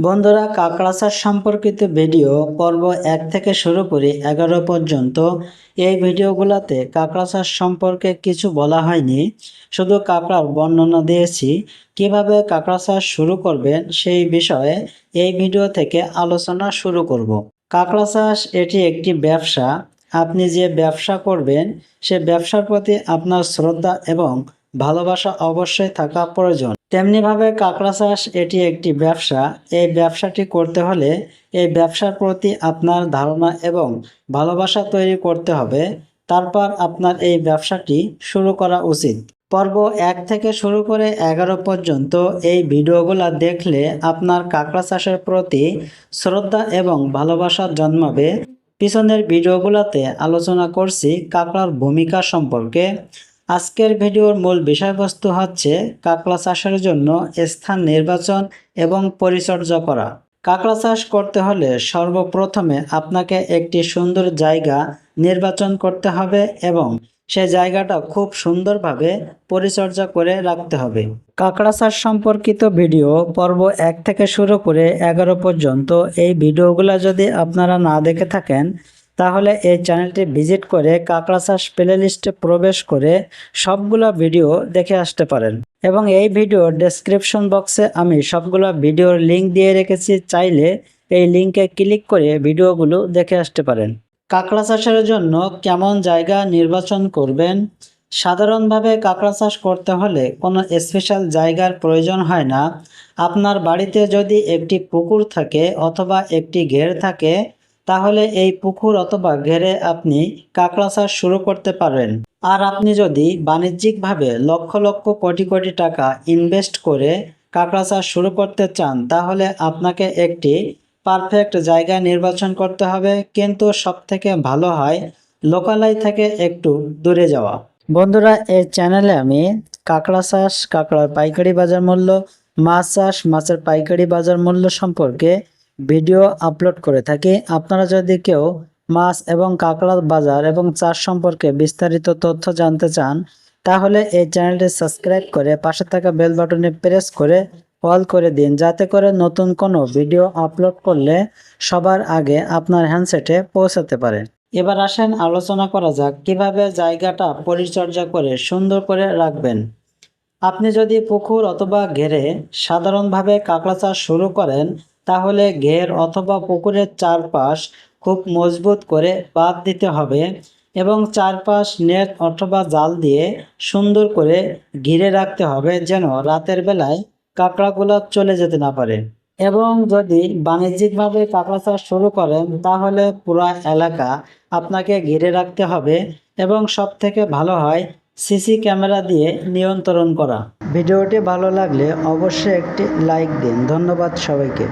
বন্ধুরা কাঁকড়া চাষ সম্পর্কিত ভিডিও পর্ব এক থেকে শুরু করে এগারো পর্যন্ত। এই ভিডিওগুলোতে কাঁকড়া চাষ সম্পর্কে কিছু বলা হয়নি। শুধু কাঁকড়ার বর্ণনা দিয়েছি। কীভাবে কাঁকড়া চাষ শুরু করবেন সেই বিষয়ে এই ভিডিও থেকে আলোচনা শুরু করব। কাঁকড়া চাষ এটি একটি ব্যবসা। আপনি যে ব্যবসা করবেন, সে ব্যবসার প্রতি আপনার শ্রদ্ধা এবং ভালোবাসা অবশ্যই থাকা প্রয়োজন। তেমনিভাবে কাঁকড়া চাষ এটি একটি ব্যবসা। এই ব্যবসাটি করতে হলে এই ব্যবসার প্রতি আপনার ধারণা এবং ভালোবাসা তৈরি করতে হবে। তারপর আপনার এই ব্যবসাটি শুরু করা উচিত। পর্ব এক থেকে শুরু করে এগারো পর্যন্ত এই ভিডিওগুলো দেখলে আপনার কাঁকড়া চাষের প্রতি শ্রদ্ধা এবং ভালোবাসা জন্মাবে। পিছনের ভিডিওগুলোতে আলোচনা করছি কাঁকড়ার ভূমিকা সম্পর্কে। আজকের ভিডিওর মূল বিষয়বস্তু হচ্ছে কাঁকড়া চাষের জন্য স্থান নির্বাচন এবং পরিচর্যা করা। কাঁকড়া চাষ করতে হলে সর্বপ্রথমে আপনাকে একটি সুন্দর জায়গা নির্বাচন করতে হবে এবং সে জায়গাটা খুব সুন্দরভাবে পরিচর্যা করে রাখতে হবে। কাঁকড়া চাষ সম্পর্কিত ভিডিও পর্ব এক থেকে শুরু করে এগারো পর্যন্ত এই ভিডিওগুলো যদি আপনারা না দেখে থাকেন তাহলে এই চ্যানেলটি ভিজিট করে কাঁকড়া চাষ প্লে লিস্টে প্রবেশ করে সবগুলো ভিডিও দেখে আসতে পারেন। এবং এই ভিডিও ডেসক্রিপশন বক্সে আমি সবগুলো ভিডিওর লিংক দিয়ে রেখেছি, চাইলে এই লিংকে ক্লিক করে ভিডিওগুলো দেখে আসতে পারেন। কাঁকড়া চাষের জন্য কেমন জায়গা নির্বাচন করবেন? সাধারণভাবে কাঁকড়া চাষ করতে হলে কোনো স্পেশাল জায়গার প্রয়োজন হয় না। আপনার বাড়িতে যদি একটি পুকুর থাকে অথবা একটি ঘের থাকে তাহলে এই পুকুর অথবা ঘেরে আপনি কাঁকড়া চাষ শুরু করতে পারেন আর আপনি যদি বাণিজ্যিকভাবে লক্ষ লক্ষ কোটি কোটি টাকা ইনভেস্ট করে কাঁকড়া চাষ শুরু করতে চান, তাহলে আপনাকে একটি পারফেক্ট জায়গা নির্বাচন করতে হবে। কিন্তু সব থেকে ভালো হয় লোকালয় থেকে একটু দূরে যাওয়া। বন্ধুরা, এই চ্যানেলে আমি কাঁকড়া চাষ কাঁকড়ার পাইকারি বাজার মূল্য, মাছ চাষ, মাছের পাইকারি বাজার মূল্য সম্পর্কে ভিডিও আপলোড করে থাকি। আপনারা যদি কেউ মাছ এবং কাঁকড়ার বাজার এবং চাষ সম্পর্কে বিস্তারিত তথ্য জানতে চান, তাহলে এই চ্যানেলটি সাবস্ক্রাইব করে পাশে থাকা বেল বাটনে প্রেস করে অল করে দিন। যাতে করে নতুন কোনো ভিডিও আপলোড করলে সবার আগে আপনার হ্যান্ডসেটে পৌঁছাতে পারে। এবার আসেন, আলোচনা করা যাক কীভাবে জায়গাটা পরিচর্যা করে সুন্দর করে রাখবেন। আপনি যদি পুকুর অথবা ঘেরে সাধারণভাবে কাঁকড়া চাষ শুরু করেন তাহলে ঘের অথবা পুকুরের চারপাশ খুব মজবুত করে বাদ দিতে হবে এবং চারপাশ নেট অথবা জাল দিয়ে সুন্দর করে ঘিরে রাখতে হবে যেন রাতের বেলায় কাঁকড়াগুলো চলে যেতে না পারে। এবং যদি বাণিজ্যিকভাবে কাঁকড়া চাষ শুরু করেন, তাহলে পুরো এলাকা আপনাকে ঘিরে রাখতে হবে এবং সব থেকে ভালো হয় সিসি ক্যামেরা দিয়ে নিয়ন্ত্রণ করা। ভিডিওটি ভালো লাগলে অবশ্যই একটি লাইক দিন। ধন্যবাদ সবাইকে।